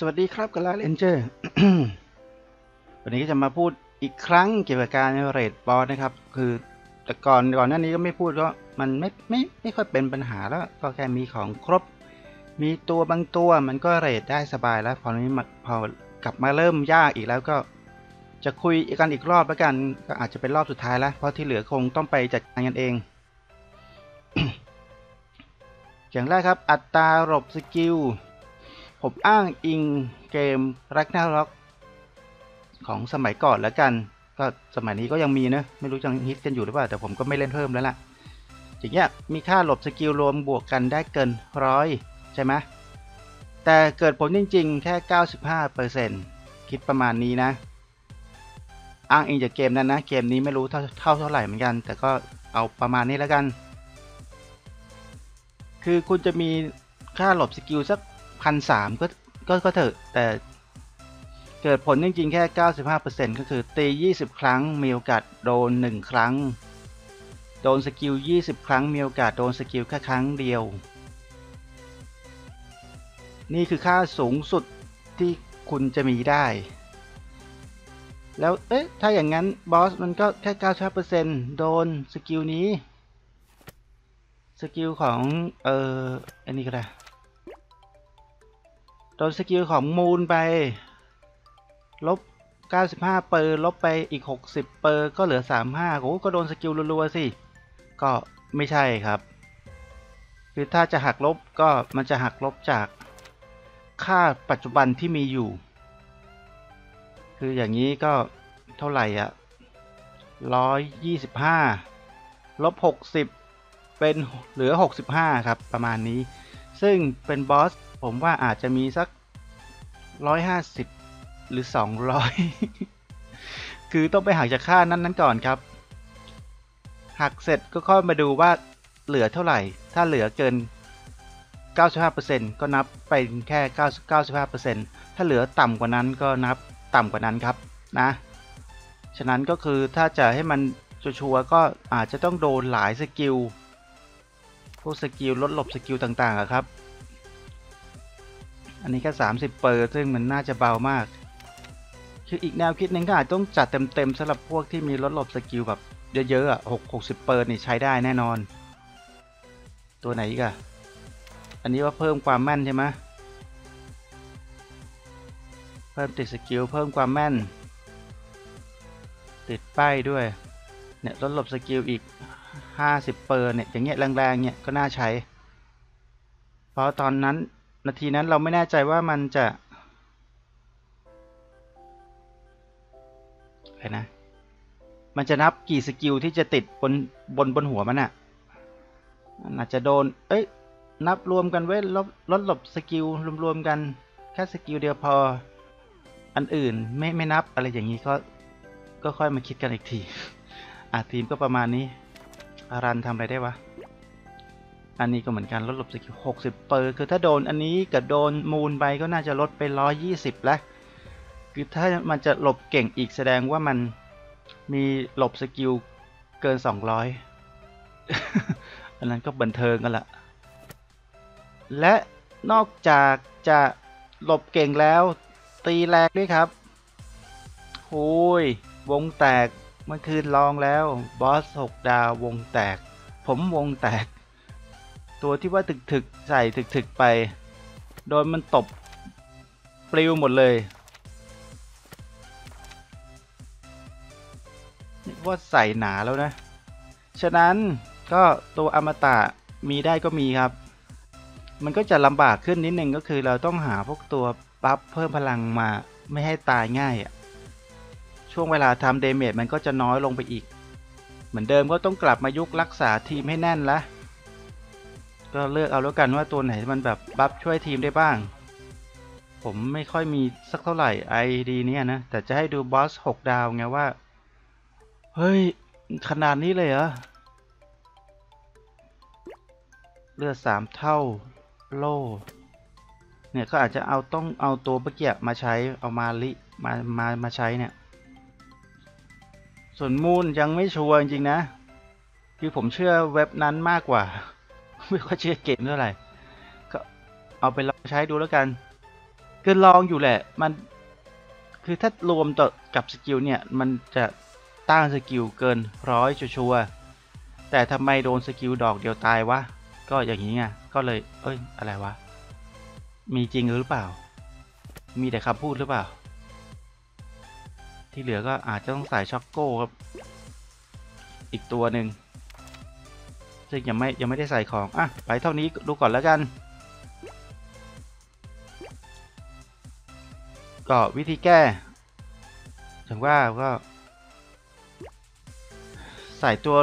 สวัสดีครับกัลลาเลนเจอร์วันนี้ก็จะมาพูดอีกครั้งเกี่ยวกับการเรทบอสนะครับ คือแต่ก่อนก่อนหน้านี้ก็ไม่พูดก็มันไม่ไม่ไม่ค่อยเป็นปัญหาแล้วก็แค่มีของครบ มีตัวบางตัวมันก็เรทได้สบายแล้ว พอนี้มาพอกลับมาเริ่มยากอีกแล้วก็ จะคุยกันอีกรอบแล้วกัน ก็อาจจะเป็นรอบสุดท้ายแล้ว เพราะที่เหลือคงต้องไปจัดการกันเองอย่างแรกครับ อัตราหลบสกิล ผมอ้างอิงเกม Ragnarok ของสมัยก่อนแล้วกัน ก็สมัยนี้ก็ยังมีนะ ไม่รู้ยังฮิตกันอยู่หรือเปล่า แต่ผมก็ไม่เล่นเพิ่มแล้วล่ะอย่างเงี้ยมีค่าหลบสกิลรวมบวกกันได้เกินร้อยใช่ไหมแต่เกิดผลจริงๆ แค่ 95%คิดประมาณนี้นะ อ้างอิงจากเกมนั้นนะ เกมนี้ไม่รู้เท่าเท่าเท่าไหร่เหมือนกัน แต่ก็เอาประมาณนี้แล้วกัน คือคุณจะมีค่าหลบสกิลสัก พันสามก็ก็ก็เถอะแต่เกิดผลจริงๆ แค่ 95%ก็คือตี 20 ครั้งมีโอกาสโดน 1 ครั้ง โดนสกิล 20 ครั้งมีโอกาสโดนสกิลแค่ครั้งเดียว นี่คือค่าสูงสุดที่คุณจะมีได้ แล้ว เอ๊ะ ถ้าอย่างนั้น บอสมันก็แค่ 95%โดนสกิลนี้ สกิลของ เอ่อ อันนี้ก็ได้ โดนสกิลของมูลไป ลบ 95 เปอร์ลบไปอีก 60 เปอร์ก็เหลือ 35โอ้ก็โดนสกิลรัวๆสิ ก็ไม่ใช่ครับ คือถ้าจะหักลบก็มันจะหักลบจากค่าปัจจุบันที่มีอยู่ คืออย่างนี้ก็เท่าไหร่อะ125 ลบ 60 เป็นเหลือ 65 ครับ ประมาณนี้ ซึ่งเป็นบอส ผมว่าอาจจะมีสัก150หรือ200คือต้องไปหักจากค่านั้นนั้นก่อนครับ หักเสร็จก็ค่อยมาดูว่าเหลือเท่าไหร่ ถ้าเหลือเกิน 95%ก็นับไปแค่ 95%ถ้าเหลือต่ำกว่านั้นก็นับต่ำกว่านั้นครับนะ ฉะนั้นก็คือถ้าจะให้มันชัวร์ก็อาจจะต้องโดนหลายสกิล พวกสกิลลดหลบสกิลต่างๆครับ อันนี้แค่30 เปอร์ซึ่งมันน่าจะเบามาก คืออีกแนวคิดหนึ่งก็อาจต้องจัดเต็มๆสำหรับพวกที่มีลดหลบสกิลแบบเยอะๆอะ6 60เปอร์นี่ใช้ได้แน่นอน ตัวไหนอีกอะอันนี้ว่าเพิ่มความแม่นใช่ไหมเพิ่มติดสกิลเพิ่มความแม่น ติดป้ายด้วย เนี่ยลดหลบสกิลอีก 50เปอร์เนี่ยอย่างเงี้ยแรงๆเนี่ยก็น่าใช้ เพราะตอนนั้น นาทีนั้นเราไม่แน่ใจว่ามันจะอะไรนะ มันจะนับกี่สกิลที่จะติดบนบนบนหัวมันอะ่ะอาจจะโดน เอ้ย นับรวมกันไว้ลดลดหลบสกิลรวมๆกัน แค่สกิลเดียวพอ อันอื่นไม่ไม่นับอะไรอย่างนี้ก็ ก็ค่อยมาคิดกันอีกที อะทีมก็ประมาณนี้อารันทำอะไรได้วะ อันนี้ก็เหมือนกันลดหลบสกิล60เปอร์คือถ้าโดนอันนี้กับโดนมูลไปก็น่าจะลดไป120แล้ว คือถ้ามันจะหลบเก่งอีกแสดงว่ามันมีหลบสกิลเกิน200อันนั้นก็บันเทิงกันละ และนอกจากจะหลบเก่งแล้วตีแรงด้วยครับโอ้ยวงแตกเมื่อคืนลองแล้วบอส6ดาววงแตก ผมวงแตก ตัวที่ว่าถึกๆ ใส่ถึกๆ ไป โดนมันตบปลิวหมดเลยว่าใส่หนาแล้วนะ ฉะนั้นก็ตัวอมตะมีได้ก็มีครับ มันก็จะลำบากขึ้นนิดนึงก็คือเราต้องหาพวกตัวบัฟเพิ่มพลังมาไม่ให้ตายง่ายอะช่วงเวลาทำเดเมจมันก็จะน้อยลงไปอีก เหมือนเดิมก็ต้องกลับมายุกรักษาทีมให้แน่นละ ก็เลือกเอาแล้วกันว่าตัวไหนมันแบบบัฟช่วยทีมได้บ้าง ผมไม่ค่อยมีสักเท่าไหร่ไอดีเนี่ยนะ แต่จะให้ดูบอส6ดาวไงว่า เฮ้ย ขนาดนี้เลยเหรอ เลือดสามเท่าโล่เนี่ยก็อาจจะเอาต้องเอาตัวเมื่อกี้มาใช้เอามาลิมามามาใช้เนี่ย ส่วนมูลยังไม่ชัวร์จริงนะ คือผมเชื่อเว็บนั้นมากกว่า ไม่ค่อยเชื่อเกมเท่าไหร่ก็เอาไปลองใช้ดูแล้วกันคือลองอยู่แหละ มันคือถ้ารวมต่อกับสกิลเนี่ย มันจะต้านสกิลเกินร้อยชัวร์แต่ทำไมโดนสกิลดอกเดียวตายวะ ก็อย่างนี้ไงก็เลย เอ้ย อะไรวะ มีจริงหรือเปล่า มีแต่คำพูดหรือเปล่า ที่เหลือก็อาจจะต้องใส่ช็อกโก้ครับ อีกตัวหนึ่ง ซึ่งยังไม่ยังไม่ได้ใส่ของอะไปเท่านี้ดูก่อนแล้วกัน ก็วิธีแก้ ถึงว่าก็ใส่ตัว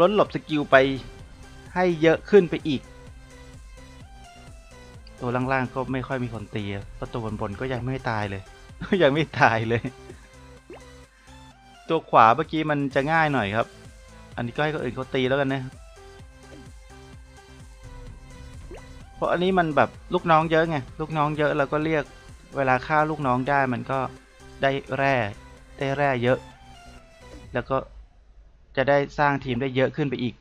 ล้นหลบสกิลไปให้เยอะขึ้นไปอีก ตัวล่างๆก็ไม่ค่อยมีคนตีอะเพราะตัวบนๆก็ยังไม่ตายเลย ยังไม่ตายเลย ตัวขวาเมื่อกี้มันจะง่ายหน่อยครับ อันนี้ก็ให้คนอื่นเขาตีแล้วกันนะ ราะอันนี้มันแบบลูกน้องเยอะไงลูกน้องเยอะเราก็เรียกเวลาฆ่าลูกน้องได้มันก็ได้แร่ได้แร่เยอะ แล้วก็จะได้สร้างทีมได้เยอะขึ้นไปอีก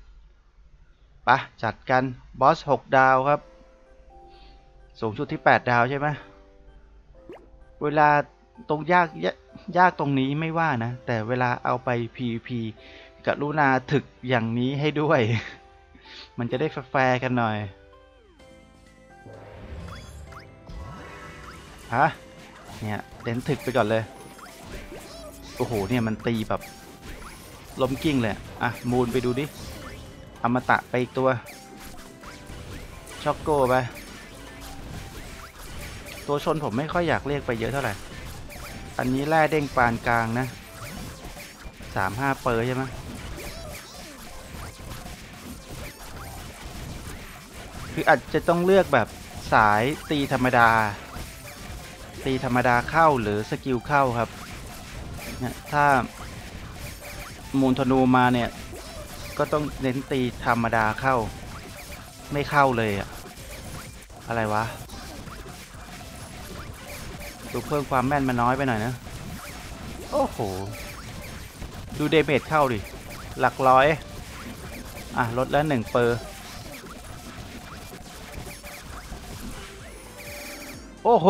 ปะจัดกันบอส6ดาวครับ สูงสุดที่8ดาวใช่ไหมเวลาตรงยากยยากตรงนี้ไม่ว่านะ แต่เวลาเอาไป PVP กรุณาถึกอย่างนี้ให้ด้วย มันจะได้แฟร์กันหน่อย ฮะเนี่ยเด่นถึกไปก่อนเลย โอ้โหเนี่ยมันตีแบบล้มกิ้งเลยอะมูนไปดูดิอมตะไปอีกตัวช็อกโกไปตัวชนผมไม่ค่อยอยากเรียกไปเยอะเท่าไหร่ อันนี้แร่เด้งปานกลางนะสามห้าเปอร์ใช่ไหมคืออาจจะต้องเลือกแบบสายตีธรรมดา ตีธรรมดาเข้าหรือสกิลเข้าครับเนี่ยถ้ามูลธนูมาเนี่ย ก็ต้องเน้นตีธรรมดาเข้า ไม่เข้าเลยอะอะไรวะ ดูเพิ่มความแม่นมาน้อยไปหน่อยนะ โอ้โห ดูเดเมจเข้าดิ หลักร้อย อะ ลดแล้วหนึ่งเปอร์ โอ้โห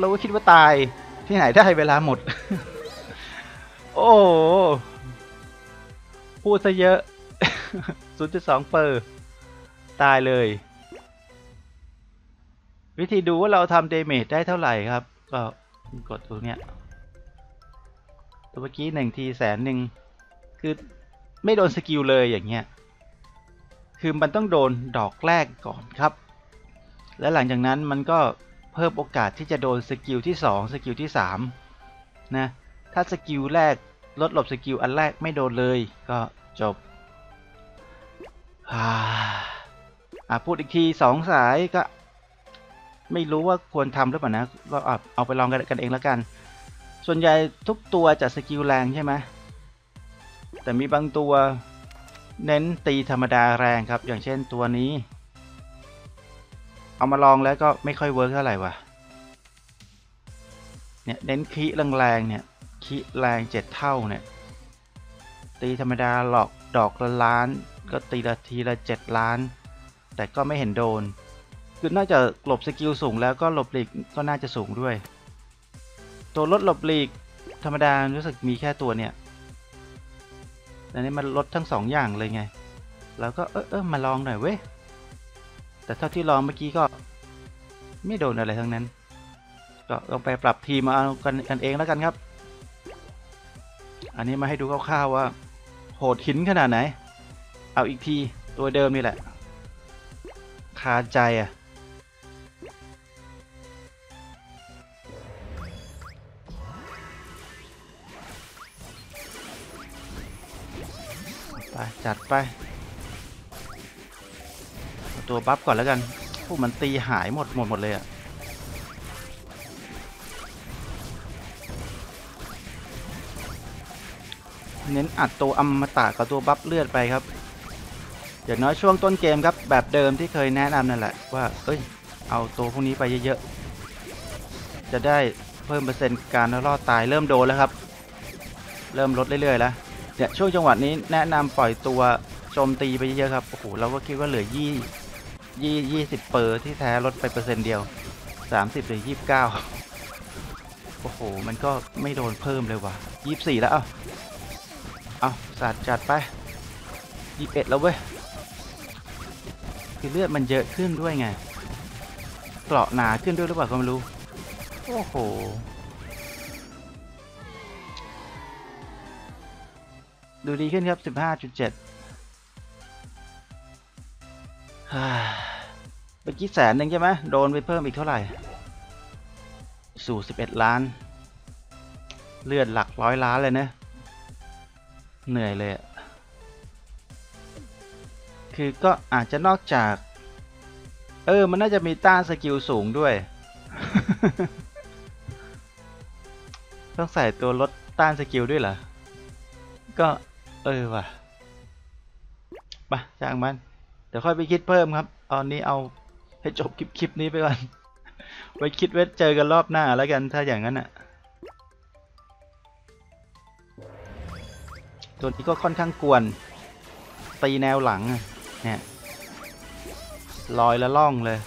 เราก็คิดว่าตาย ที่ไหนได้เวลาหมด โอ้พูดซะเยอะ 0.2 เปอร์ ตายเลย วิธีดูว่าเราทำเดเมจได้เท่าไหร่ครับ ก็กดตรงเนี้ยตัวเมื่อกี้หนึ่งทีแสนหนึ่ง คือไม่โดนสกิลเลยอย่างเงี้ย คือมันต้องโดนดอกแรกก่อนครับ และหลังจากนั้นมันก็ เพิ่มโอกาสที่จะโดนสกิลที่2สกิลที่3นะถ้าสกิลแรกลดหลบสกิลอันแรกไม่โดนเลยก็จบอ่าพูดอีกทีสองสายก็ ไม่รู้ว่าควรทำหรือเปล่านะก็เอาเอาไปลองกันเองแล้วกัน ส่วนใหญ่ทุกตัวจะสกิลแรงใช่ไหมแต่มีบางตัวเน้นตีธรรมดาแรงครับ อย่างเช่นตัวนี้ เอามาลองแล้วก็ไม่ค่อยเวิร์กเท่าไหร่วะเนี่ยเน้นคีแรงๆเนี่ยคีแรงเจ็ดเท่าเนี่ย ตีธรรมดาหลอกดอกละล้าน ก็ตีละทีละเจ็ดล้าน แต่ก็ไม่เห็นโดน คือน่าจะหลบสกิลสูงแล้วก็หลบหลีกก็น่าจะสูงด้วย ตัวลดหลบหลีกธรรมดารู้สึกมีแค่ตัวเนี่ยแต่นี่มันลดทั้งสองอย่างเลยไง แล้วก็เออเออมาลองหน่อยเว้ย แต่เท่าที่ลองเมื่อกี้ก็ ไม่โดนอะไรทั้งนั้น ก็ลองไปปรับทีมมาเอากันกันเองแล้วกันครับ อันนี้มาให้ดูคร่าวๆว่า โหดหินขนาดไหน เอาอีกทีตัวเดิมนี่แหละคาใจอะไปจัดไปเอาตัวบัฟก่อนแล้วกัน พวกมันตีหายหมดหมดหมดเลยอะเน้นอัดตัวอมตะกับตัวบัฟเลือดไปครับอย่างน้อยช่วงต้นเกมครับ แบบเดิมที่เคยแนะนำนั่นแหละ ว่า เอ้ย เอาตัวพวกนี้ไปเยอะๆ จะได้เพิ่มเปอร์เซ็นต์การรอดตายเริ่มโดนแล้วครับ เริ่มลดเรื่อยๆแล้วเนี่ยช่วงจังหวะนี้แนะนำปล่อยตัวโจมตีไปเยอะๆครับโอ้โหเราก็คิดว่าเหลือยี่ ยี่ยี่สิบเปอร์ที่แท้ลดไปเปอร์เซ็นต์เดียวสามสิบหรือยี่สิบเก้าโอ้โห มันก็ไม่โดนเพิ่มเลยว่ะยี่สิบสี่แล้ว เอ้า เอาสัตว์จัดไปยี่สิบเอ็ดแล้วเว้ยคือเลือดมันเยอะขึ้นด้วยไง เกราะหนาขึ้นด้วยหรือเปล่าก็ไม่รู้ โอ้โหดูดีขึ้นครับ 15.7 เมื่อกี้แสนหนึ่งใช่ไหมโดนไปเพิ่มอีกเท่าไหร่ สู่11ล้าน เลือดหลักร้อยล้านเลยนะ เหนื่อยเลย คือก็อาจจะนอกจาก เออ มันน่าจะมีต้านสกิลสูงด้วย ต้องใส่ตัวลดต้านสกิลด้วยเหรอ ก็ เออว่ะ ไปจ้างมัน ดี๋ยวค่อยไปคิดเพิ่มครับ ตอนนี้เอาให้จบคลิปคลิปนี้ไปก่อน ไว้คิดไว้เจอกันรอบหน้าแล้วกันถ้าอย่างนั้นอะ ตัวนี้ก็ค่อนข้างกวน ตีแนวหลังเนี่ยลอยละล่องเลย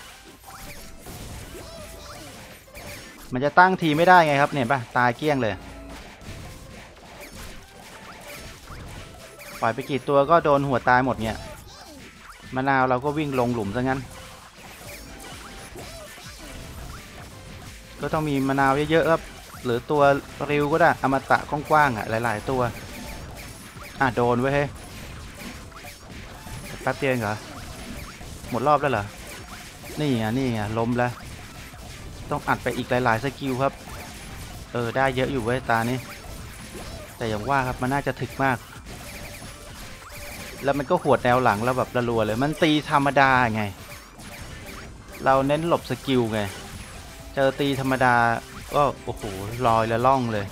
มันจะตั้งทีไม่ได้ไงครับเนี่ยป่ะตายเกลี้ยงเลยปล่อยไปกี่ตัวก็โดนหัวตายหมดเนี่ย มะนาวเราก็วิ่งลงหลุมซะงั้น ก็ต้องมีมะนาวเยอะๆครับ หรือตัวริวก็ได้อมตะกว้างๆอะหลายๆตัว อะโดนไว้เฮ้ยแป๊บเดียวเองเหรอ หมดรอบแล้วเหรอ นี่ไงนี่ไงล้มแล้ว ต้องอัดไปอีกหลายๆสกิลครับ เออได้เยอะอยู่เว้ยตานี้ แต่อย่างว่าครับมันน่าจะถึกมาก แล้วมันก็หวดแนวหลังแล้วแบบระลัวเลยมันตีธรรมดาไง เราเน้นหลบสกิลไง เจอตีธรรมดาก็โอ้โหลอยละล่องเลย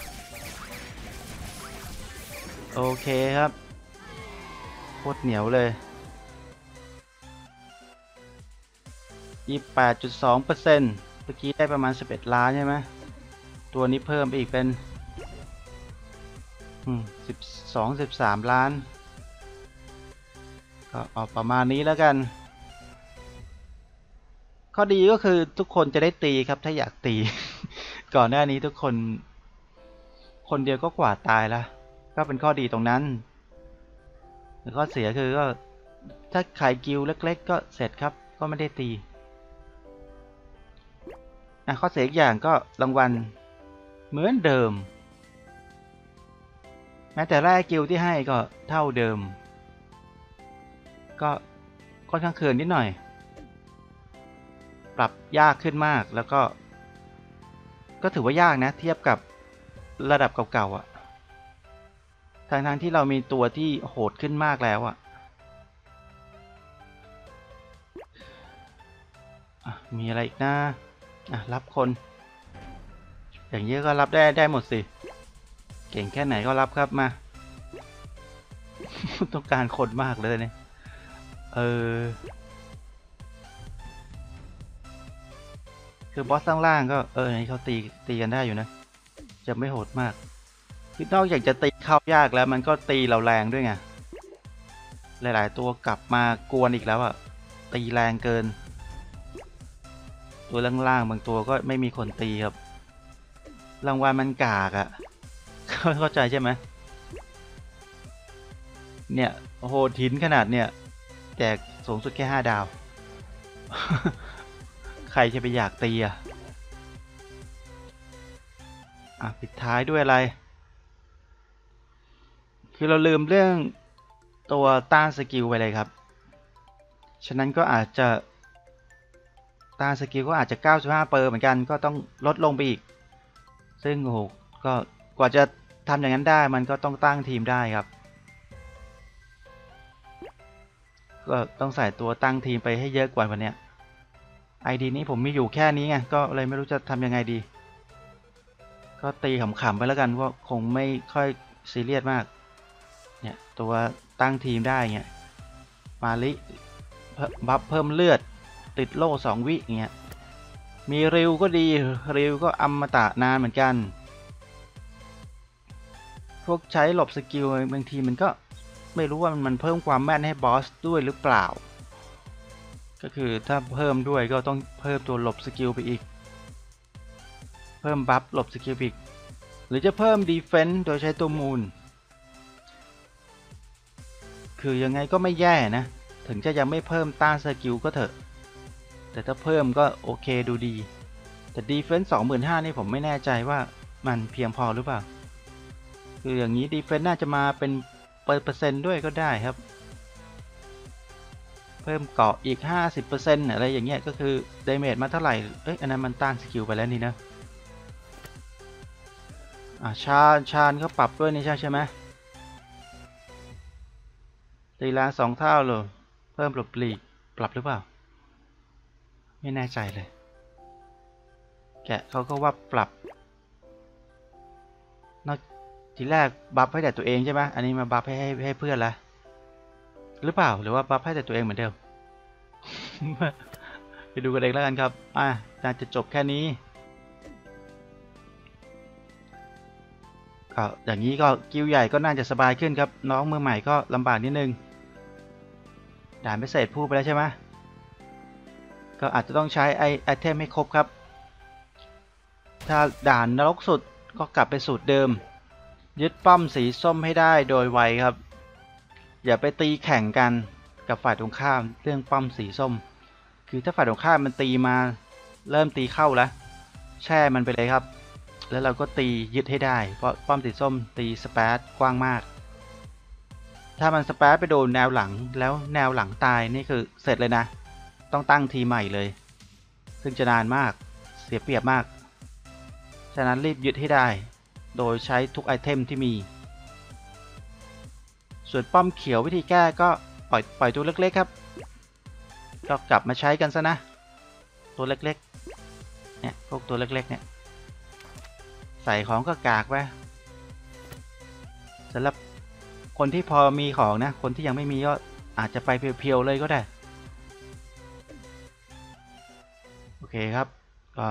โอเคครับโคตรเหนียวเลยยี่แปดจุดสองเปอร์เซ็นต์เมื่อกี้ได้ประมาณสิบเอ็ดล้านใช่ไหมตัวนี้เพิ่มไปอีกเป็นสิบสองสิบสามล้าน ก็เอาประมาณนี้แล้วกัน ข้อดีก็คือทุกคนจะได้ตีครับถ้าอยากตี ก่อนหน้านี้ทุกคน คนเดียวก็กว่าตายละก็เป็นข้อดีตรงนั้นแต่ข้อเสียคือก็ถ้าขายกิลเล็กๆ ก็เสร็จครับ ก็ไม่ได้ตีอะข้อเสียอีกอย่างก็รางวัลเหมือนเดิม แม้แต่แรกกิลที่ให้ก็เท่าเดิม ก็ค่อนข้างเขินนิดหน่อย ปรับยากขึ้นมากแล้วก็ ก็ถือว่ายากนะ เทียบกับระดับเก่าๆอะ่ะทางทางที่เรามีตัวที่โหดขึ้นมากแล้วอะ่ะ มีอะไรอีกนะอะ รับคน อย่างนี้ก็รับได้ได้หมดสิ เก่งแค่ไหนก็รับครับมา ต้องการคนมากเลยเนี่ย เออ คือบอสข้งล่างก็เออนี่เขาตีตีกันได้อยู่นะ จะไม่โหดมาก คือนอกจากจะตีเข้ายากแล้วมันก็ตีเราแรงด้วยไง หลายๆ ตัวกลับมากวนอีกแล้วอะตีแรงเกิน ตัวล่างๆบางตัวก็ไม่มีคนตีครับ รางวัลมันกากอะเข้าใจใช่ไหมเนี่ยโหดหินขนาดเนี่ย แจกสูงสุดแค่ห้าดาว ใครจะไปอยากตีอะ อะ ปิดท้ายด้วยอะไร คือเราลืมเรื่องตัวต้านสกิลไปเลยครับ ฉะนั้นก็อาจจะต้านสกิลก็อาจจะ 95 เปอร์เหมือนกันก็ต้องลดลงไปอีก ซึ่งโอ้โหก็กว่าจะทำอย่างนั้นได้มันก็ต้องตั้งทีมได้ครับ ก็ต้องใส่ตัวตั้งทีมไปให้เยอะกว่าวันเนี้ยไอดีนี้ผมมีอยู่แค่นี้ไงก็เลยไม่รู้จะทำยังไงดี ก็ตีขำๆไปแล้วกันว่าคงไม่ค่อยซีเรียสมาก เนี่ยตัวตั้งทีมได้เงี้ย มาลิบัฟเพิ่มเลือด ติดโล่สองวิเงี้ย มีริวก็ดี ริวก็อมตะนานเหมือนกัน พวกใช้หลบสกิลบางทีมันก็ ไม่รู้ว่ามันเพิ่มความแม่นให้บอสด้วยหรือเปล่า ก็คือถ้าเพิ่มด้วยก็ต้องเพิ่มตัวหลบสกิลไปอีก เพิ่มบัฟหลบสกิลพิกหรือจะเพิ่มดีเฟน s ์โดยใช้ตัวมูล คือยังไงก็ไม่แย่นะ ถึงจะยังไม่เพิ่มต้านสกิลก็เถอะ แต่ถ้าเพิ่มก็โอเคดูดี แต่ดีเฟน s ์สองหมื่นห้านี่ผมไม่แน่ใจว่ามันเพียงพอหรือเปล่า คืออย่างนี้ดีเฟน s ์น่าจะมาเป็น เปอร์เซ็นต์ด้วยก็ได้ครับ เพิ่มเกาะอีก 50%อะไรอย่างเงี้ยก็คือเดเมจมาเท่าไหร่ เอ้ยอันนั้นมันต้านสกิลไปแล้วนี่นะอ่าชาญชาญเขาปรับด้วยนี่ใช่ใช่ไหมตีแรงสองเท่าเลยเพิ่มหลบหลีกปรับหรือเปล่า ไม่แน่ใจเลย แกะเขาก็ว่าปรับนอก ทีแรกบัฟให้แต่ตัวเองใช่ไหมอันนี้มาบัฟให้ให้เพื่อนละหรือเปล่าหรือว่าบัฟให้แต่ตัวเองเหมือนเดิมไปดูกันเองแล้วกันครับ อะน่าจะจบแค่นี้ก็อย่างนี้ก็กิ้วใหญ่ก็น่าจะสบายขึ้นครับ น้องมือใหม่ก็ลำบากนิดนึง ด่านพิเศษพูดไปแล้วใช่ไหมก็อาจจะต้องใช้ไอไอเทมให้ครบครับ ถ้าด่านนรกสุดก็กลับไปสูตรเดิม ยึดป้อมสีส้มให้ได้โดยไวครับ อย่าไปตีแข่งกันกับฝ่ายตรงข้ามเรื่องป้อมสีส้ม คือถ้าฝ่ายตรงข้ามมันตีมา เริ่มตีเข้าแล้ว แช่มันไปเลยครับ แล้วเราก็ตียึดให้ได้ เพราะป้อมสีส้มตีสเปซกว้างมาก ถ้ามันสเปซไปโดนแนวหลังแล้วแนวหลังตายนี่คือเสร็จเลยนะ ต้องตั้งทีใหม่เลย ซึ่งจะนานมากเสียเปรียบมาก ฉะนั้นรีบยึดให้ได้ โดยใช้ทุกไอเทมที่มี ส่วนป้อมเขียววิธีแก้ก็ปล่อยปล่อยตัวเล็กๆครับ ก็กลับมาใช้กันซะนะ ตัวเล็กๆ เนี่ยพวกตัวเล็กๆเนี่ยใส่ของก็กากไปสำหรับคนที่พอมีของนะ คนที่ยังไม่มีก็อาจจะไปเพียวๆเลยก็ได้ โอเคครับ ก็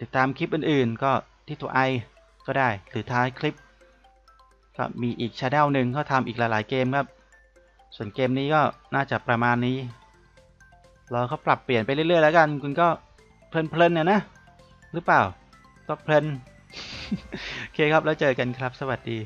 ติดตามคลิปอื่นๆ ก็ที่ตัวไอ ก็ได้ หรือท้ายคลิปก็มีอีกชาแนลหนึ่งเขาทำอีกหลาย ๆ เกมครับ ส่วนเกมนี้ก็น่าจะประมาณนี้รอเขาปรับเปลี่ยนไปเรื่อย ๆ แล้วกัน คุณก็เพลินๆนะนะ หรือเปล่า ก็เพลิน โอเคครับ แล้วเจอกันครับ สวัสดี